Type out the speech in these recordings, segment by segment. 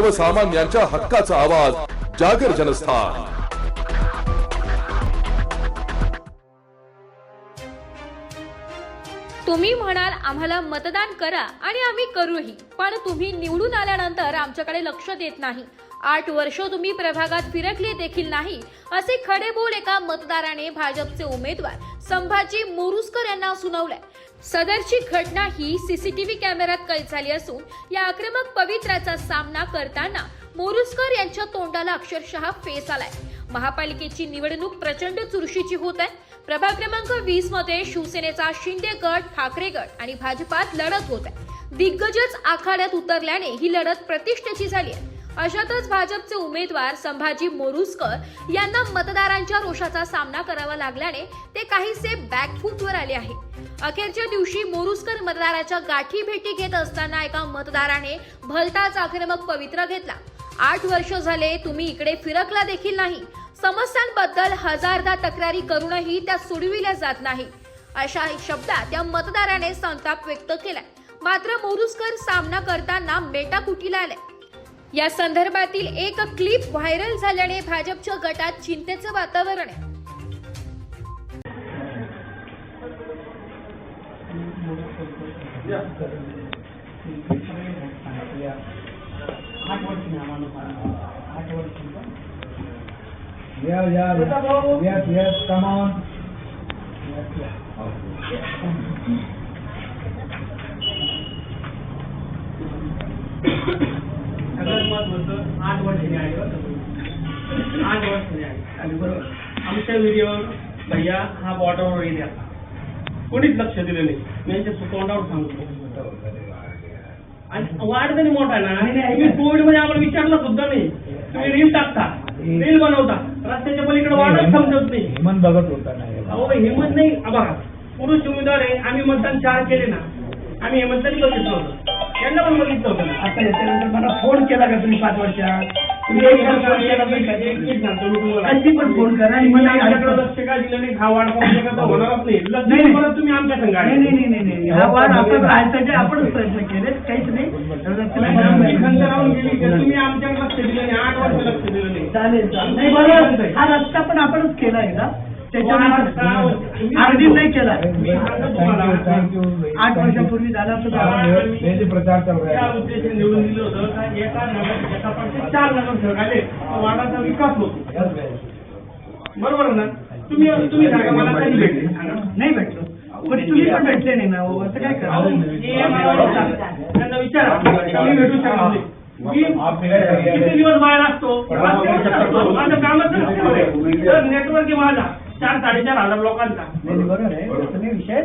सर्वसामान्यांच्या हक्काचा आवाज जागर जनस्थान. तुम्ही म्हणाल आम्हाला मतदान करा आणि आम्ही करूही पण तुम्ही निवडून आल्यानंतर आमच्याकडे लक्ष देत नाही. आठ वर्ष तुम्ही प्रभागात फिरकले देखील नाही असे खडे बोल एका मतदाराने भाजपचे उमेदवार संभाजी मोरुसकर यांना सुनावलंय. सदरची घटना ही सीसीटीव्ही कॅमेऱ्यात कैद झाली असून या आक्रमक पवित्राचा सामना करताना मोरुसकर यांच्या तोंडाला अक्षरशः फेस आलाय. महापालिकेची निवडणूक प्रचंड चुरशीची होत आहे. प्रभाग क्रमांक वीसमध्ये शिवसेनेचा शिंदे गट ठाकरे गट आणि भाजपात लढत होत आहे. दिग्गजच आखाड्यात उतरल्याने ही लढत प्रतिष्ठेची झाली आहे. अशातच भाजपचे उमेदवार संभाजी मोरुसकर यांना मतदारांच्या रोषाचा सामना करावा लागल्याने ते काहीसे बॅकफूटवर आले आहे. अखेरच्या दिवशी मोरुसकर मतदाराच्या गाठी भेटी घेत असताना एका मतदाराने भलताच आक्रमक पवित्र घेतला. आठ वर्ष झाले तुम्ही इकडे फिरकला देखील नाही. समस्यांबद्दल हजारदा तक्रारी करूनही त्या सोडविल्या जात नाही. अशा शब्दात त्या मतदाराने संताप व्यक्त केलाय. मात्र मोरुसकर सामना करताना मेटाकुटीला आलाय. या संदर्भातील एक क्लिप व्हायरल झाल्याने भाजपच्या गटात चिंतेचं वातावरण आहे Yeah, yeah, yes, yes, come on. Yes, yes. सगळ्यात महत्वाचं आठ वर्षांनी आले? आठ वर्षांनी आले आले बरोबर. आमच्या व्हिडिओवर भैया हा बॉर्डरवर आता. कोणीच लक्ष दिलं नाही. मी यांच्या तोंडावर सांगतो. आणि वाढ तरी मोठा ना तुम्ही कोविडमध्ये आम्हाला विचारलं सुद्धा नाही. तुम्ही रील टाकता. रील बनवता. रस्त्याच्या पलीकडे वाढच समजत नाही. हेमंत बघत होता नाही अहो हिंमत नाही. बघा पुरुष उमेदवार आहे. आम्ही मतदान चार केले ना. आम्ही हेमंतरी बघितलं होतं. यांना पण बघितलं होतं आता याच्यानंतर मला फोन केला का तुम्ही पाच वर्षात? तुम्ही एक फोन केला. कधी पण फोन करा आणि तुम्ही मला आमच्याकडे ऐकवा. लक्ष का दिलं नाही? हा वाढ पाहून तर होणारच नाही. लक्ष नाही, नाही. परत तुम्ही आमच्या संघ नाही नाही नाही नाही नाही. हा वाद आपण राहायसाठी आपणच प्रयत्न केले काहीच नाही. तर त्याला आमची खंत मला- राहून गेली की तुम्ही आमच्याकडे लक्ष दिलं नाही. आठ वर्ष लक्ष दिलं नाही. चालेल चालेल. नाही बरोबर. हा रस्ता पण आपणच केला आहे ना त्याच्यानंतर अर्धी नाही केला. आठ वर्षापूर्वी झाला हे प्रचार चालू आहे. उद्देशाने निवडून दिलं होतं. एका नगर चार नगरसेवक आले वाडाचा विकास होतो. बरोबर ना? तुम्ही तुम्ही सांगा मला कधी भेटले. नाही भेटलो. पण तुम्ही पण भेटले नाही ना हो, असं काय करा? हे. त्यांना विचारा. मी भेटू शकतो नाही. मी किती दिवस बाहेर असतो? माझं कामच. तर नेटवर्क आहे माझा. चार साडेचार हजार लोकांचा. नाही बरोबर आहे. तसं नाही विषय.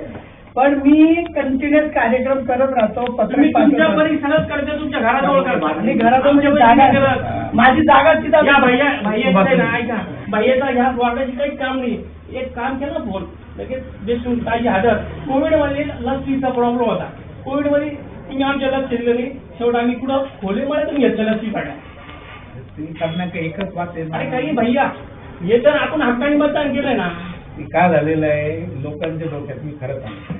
पण मी कंटिन्युअस कार्यक्रम करत राहतो पत्र तुम्ही तुमच्या पाठवतो. परी सगळंच करते तुमच्या घराजवळ करता. आणि घरात आमच्या म्हणजे जागा करत. माझी जागा तिथं या भैया भैयाचं ना ऐका. भैयाचा ह्या वाटायची काहीच काम नाही. एक काम केलं फोन. लगेच देशमुख ताजी हजर कोविडमध्ये लसीचा प्रॉब्लेम होता. कोविडमध्ये तुम्ही आमच्या लक्ष दिलं नाही. शेवट आम्ही कुठं खोलीमध्ये तुम्ही घेतलं लसी पाड्या. ती करण्याचं एकच आहे. आणि ना. काही भैया हे तर आपण हक्काने मतदान केलंय ना. की काय झालेलं आहे? लोकांच्या डोक्यात मी खरं सांगतो.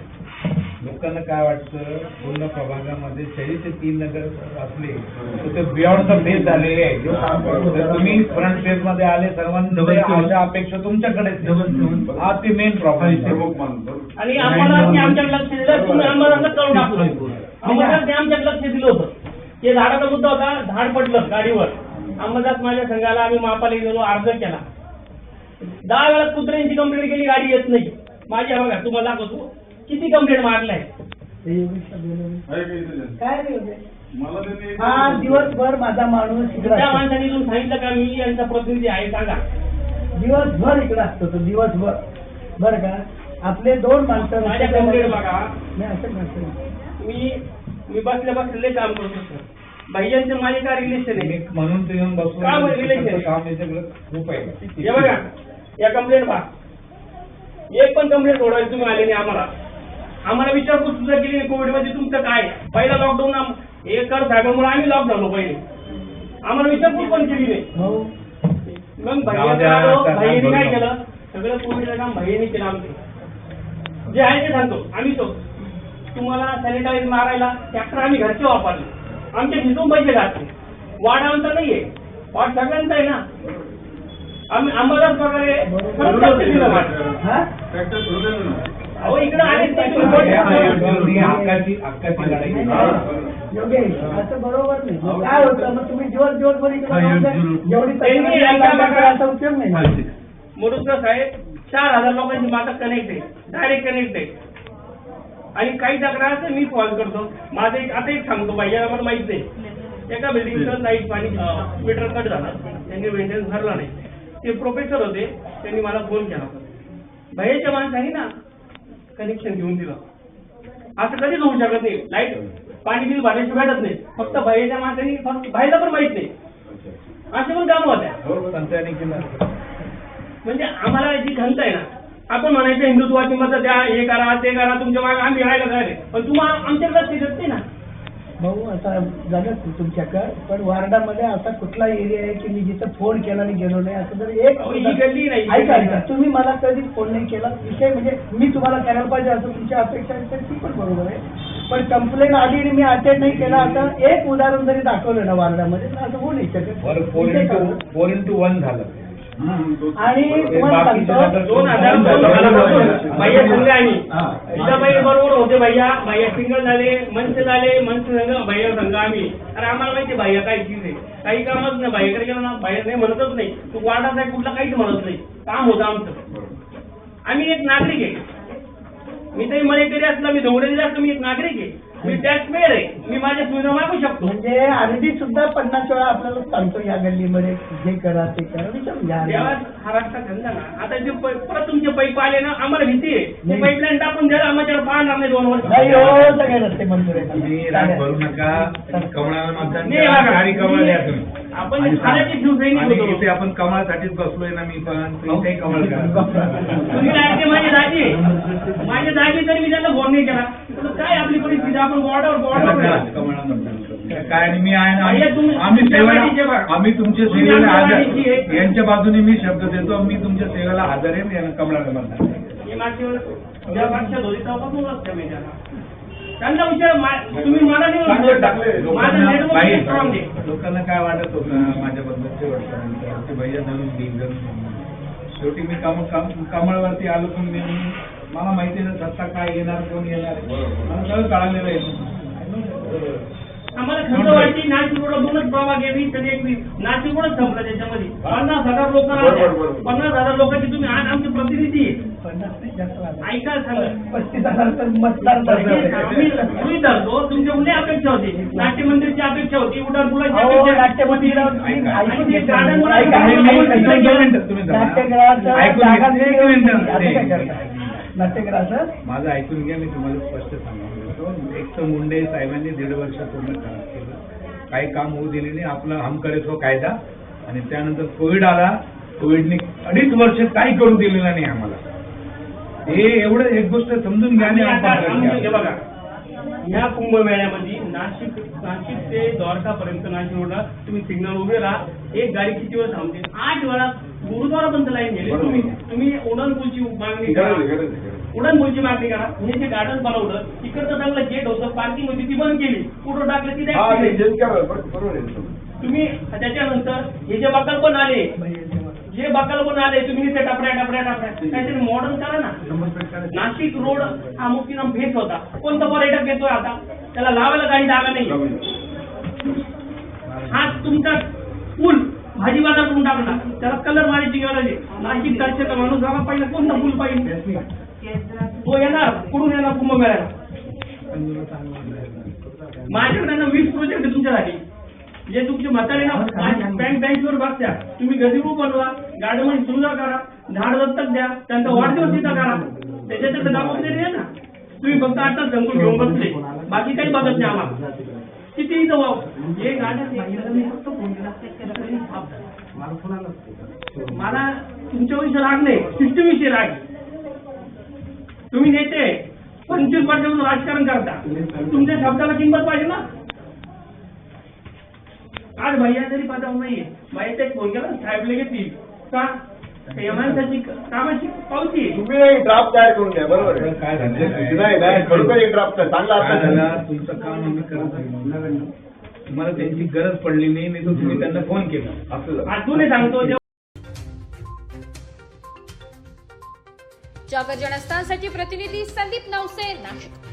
लोकांना काय वाटतं? पूर्ण प्रभागामध्ये ते तीन नगर असले तर ते बियॉन्ड द फेज झालेले आहे. जो काम करतो तर तुम्ही फ्रंट फेजमध्ये आले सर्वांची आशा अपेक्षा तुमच्याकडेच आहे. हा ते मेन प्रॉब्लेम आणि आम्हाला ते आमच्याकडे लक्ष दिलं तुम्ही आम्हाला करून टाकलं. आम्हाला ते आमच्याकडे लक्ष दिलं होतं. ते झाडाचा मुद्दा होता झाड पडलं गाडीवर. अंबादास माझ्या संघाला आम्ही महापालिका गेलो अर्ज केला. दहा वेळा कुत्र्यांची कंप्लेंट केली गाडी येत नाही. माझी बघा तुम्हाला दाखवतो. किती कंप्लेंट मारलाय काय नाही होते हा दिवसभर माझा माणूस इकडे त्या असतो. माणसाने इथून सांगितलं का मी यांचा प्रतिनिधी आहे सांगा. दिवसभर इकडे असतो तो दिवसभर. बरं का? आपले दोन माणसं माझ्या कंप्लेंट बघा. नाही असं नसतं. मी मी बसल्या बसलेले काम करतो सर भैयांचे माझे काय रिलेशन आहे? म्हणून ते येऊन बसलो काम आहे, relation आहे. काम याच्याकडे खूप आहे. हे बघा. या कंप्लेंट पहा. एक पण कंप्लेंट सोडवायची तुम्ही आले नाही आम्हाला. आम्हाला विचारपूस सुद्धा केली नाही. कोविडमध्ये तुमचं काय? पहिला लॉकडाऊन हे कर साहेबांमुळे आम्ही लॉक झालो पहिले. आम्हाला विचारपूस पण केली नाही. हो. मग भैयाने काय. केलं? सगळं कोविडचं काम भैयाने केलं आमचं. जे आहे ते सांगतो. आम्ही तो. तुम्हाला सॅनिटाईज मारायला ट्रॅक्टर आम्ही घरचे वापरले. आमचे हिथून पैसे घातले वाढ आमचा नाहीये. वाढ सगळ्यांचा आहे ना. आम्ही आम्हालाच प्रकारे खरंच लक्ष दिलं वाढ हा? अहो इकडे आले हक्काची हक्काची लढाई योगेश असं बरोबर नाही मग काय होतं मग तुम्ही दिवस दिवसभर इकडे राहून जा. जेवढी त्यांनी पैसे ऐका लागतात, बघा. असा उपयोग नाही मुरुद्र साहेब चार हजार लोकांची माझा कनेक्ट आहे डायरेक्ट कनेक्ट आहे आणि काही तक्रार असते मी कॉल करतो माझं एक आता एक सांगतो पाहिजे आम्हाला माहीत नाही एका बिल्डिंगचं लाइट पाणी मीटर कट झाला त्यांनी मेंटेनन्स भरला नाही ते प्रोफेसर होते त्यांनी मला फोन केला भैयाच्या माणसाने ना कनेक्शन घेऊन दिलं. असं कधीच होऊ शकत नाही. लाइट पाणी बिल भरल्याशिवाय भेटत नाही. फक्त भैयाच्या माणसाने फक्त बाहेरला पण माहीत नाही. असे पण कामं होत्या. केलं. म्हणजे आम्हाला जी खंत आहे ना आपण म्हणायचं हिंदुत्वाची मतं द्या हे करा ते करा तुमच्या मागे आम्ही राहायला पण तुम्हाला आमच्याकडे ते ना. भाऊ आता झालं तुमच्याकडे पण वार्डामध्ये असा कुठला एरिया आहे की मी जिथं फोन केला आणि गेलो नाही असं जर एक अहो, ही गल्ली नाही. ऐका ऐका तुम्ही मला कधी फोन नाही केला. विषय म्हणजे मी तुम्हाला करायला पाहिजे असं तुमची अपेक्षा आहे तर ती पण बरोबर आहे. पण कंप्लेंट आली आणि मी अटेंड नाही केला आता एक उदाहरण जरी दाखवलं ना वार्डामध्ये तर असं होऊ नाही शकत. बरं फोर विषय इंटू काय? फोर इंटू वन झालं. आणि तुम्हाला बाकीचे सांगतो दोन हजार भैया संघ आम्ही सीताबाई बरोबर होते भैया. भैया सिंगल झाले मंच झाले मंच संघ भैया संघ आम्ही. आणि आम्हाला माहिती भैया काय चीज आहे? काही कामच नाही भैयाकडे गेलो ना भैया नाही म्हणतच नाही. तू वार्डात आहे कुठला काहीच म्हणत नाही. काम होतं आमचं. आम्ही एक नागरिक आहे. मी तरी मलेकरी असला मी धोंगडेला असलो मी एक नागरिक आहे. मी टॅक्सपेअर आहे. मी माझ्या सुविधा मागू शकतो. म्हणजे अगदी सुद्धा पन्नास वेळा आपल्याला सांगतो या गल्लीमध्ये जे करा ते करा. विचारून घ्या. हा रस्ता धंदा ना. आता जे पै- परत तुमचे पैप आले ना आम्हाला भीती आहे. ते नाही. पाईपलाईन टाकून द्यायला आम्हाला पाहणार नाही दोन वर्ष. नाही हो सगळे रस्ते मंजूर तुम्ही आहेत राग भरू नका. कमळाला मतदान नाही करा बघा. आणि कमळ द्या तुम्ही. आपण आणि खाण्याचे शिवसैनिक आणि होतो. इथे आपण कमळासाठीच बसलोय ना मी पण. इथे कमळ करा. तुम्ही माझे दाजी माझे दाजी तरी मी त्यांना फोन नाही केला. काय आपली परिस्थिती? आपण कमळा. काय आणि मी आहे आम्ही आम्ही तुमच्या सेवेला. आम्ही तुमच्या. यांच्या बाजूने मी शब्द देतो मी तुमच्या सेवेला हजर आहे कमळाला मी त्याला त्यांना. विचार तुम्ही मला नाही लोकांना काय वाटत होतं माझ्याबद्दल ते वाटतं ते भैया शेवटी मी कम कम- कमळवरती आलो पण मी मला माहिती नाही सत्ता काय येणार कोण येणार. मला सगळं कळालेलं आहे. आम्हाला खंत वाटली नाशिक रोड दोनच प्रभाग आहे वीस आणि एकवीस नाशिक रोडच संपला त्याच्यामध्ये. पन्नास हजार लोक. पन्नास हजार लोकांची तुम्ही आज आमचे प्रतिनिधी. पन्नास नाही जास्त लागलं. ऐका सांगा पस्तीस हजार तर मतदार आम्ही झाले. गृहीत धरतो तुमच्या उन्हे अपेक्षा होती. अपेक्षा अपेक्षा. नाट्यगृहाचं माझं ऐकून घ्या मी तुम्हाला स्पष्ट सांगून देतो. एक तर मुंडे साहेबांनी दीड वर्ष पूर्ण काम केलं. काही काम होऊ दिले नाही. आपला हम करे तो कायदा. आणि त्यानंतर कोविड आला. कोविडने अडीच वर्ष काही करू दिलेलं नाही आम्हाला. हे एवढं एक गोष्ट समजून घ्या आणि आपण हे. बघा या कुंभमेळ्यामध्ये नाशिक नाशिक ते द्वारकापर्यंत नाशिक रोडला तुम्ही सिग्नल उभे राहा. एक गाडी किती वेळ थांबते? आठ वेळा. गुरुद्वारापर्यंत लाईन गेली. तुम्ही तुम्ही उडान पूलची मागणी करा. गरज आहे, गरज आहे, गरज आहे. उडान पूलची मागणी करा. हे जे गार्डन बनवलं तिकडचं चांगलं गेट होतं पार्किंग होती ती बंद केली. कुठं टाकलं ती हा, नाही नाही, तेच करा. बरोबर आहे. तुम्ही त्याच्यानंतर हे जे पण आले जे बकाल पण आले तुम्ही ते टपऱ्या टपऱ्या टपऱ्या. काहीतरी मॉडर्न करा ना. नाशिक रोड हा मुक्तीनाम फेस होता. कोणता पर्यटक येतोय आता? त्याला लावायला काही जागा नाही हा तुमचा पूल भाजीपाला करून टाकला. त्याला कलर मारायची गरज आहे. नाशिक तारखेचा माणूस जागा पाहिजे. कोणता पूल पाहिजे? तो येणार कुठून येणार? कुंभमेळ्याला. माझ्याकडे वीस प्रोजेक्ट तुमच्यासाठी. जे तुमचे म्हातारे ना बँक बँकवर बघत्या तुम्ही गदिरू बनवा गार्डन सुविधा करा झाड दत्तक द्या त्यांचा वाढदिवस तिथं करा. त्याच्यात जबाबदारी आहे ना. तुम्ही फक्त आता जंगल घेऊन बसले. बाकी काही बघत नाही आम्हाला. किती वाव. हे गार्डन तरी. मला तुमच्या विषयी राग नाही. सिस्टम विषयी राग. तुम्ही नेते पंचवीस वर्षापासून राजकारण करता. तुमच्या शब्दाला किंमत पाहिजे ना? आज भैया तरी पदावर नाहीये. भैया ते फोन केला साहेब लगेच येईल का माणसाची कामाची पावती आहे. तुम्ही एक ड्राफ्ट तयार करून द्या बरोबर आहे. काय झालं? नाही नाही खरोखर एक ड्राफ्ट चांगला काय असेल झालं? तुमचं काम आम्ही करत आहे तुम्हाला त्यांची गरज पडली नाही नाही तर तुम्ही त्यांना फोन केला. असं. अजूनही सांगतो जागर जनस्थानसाठी प्रतिनिधी संदीप नवसे नाशिक.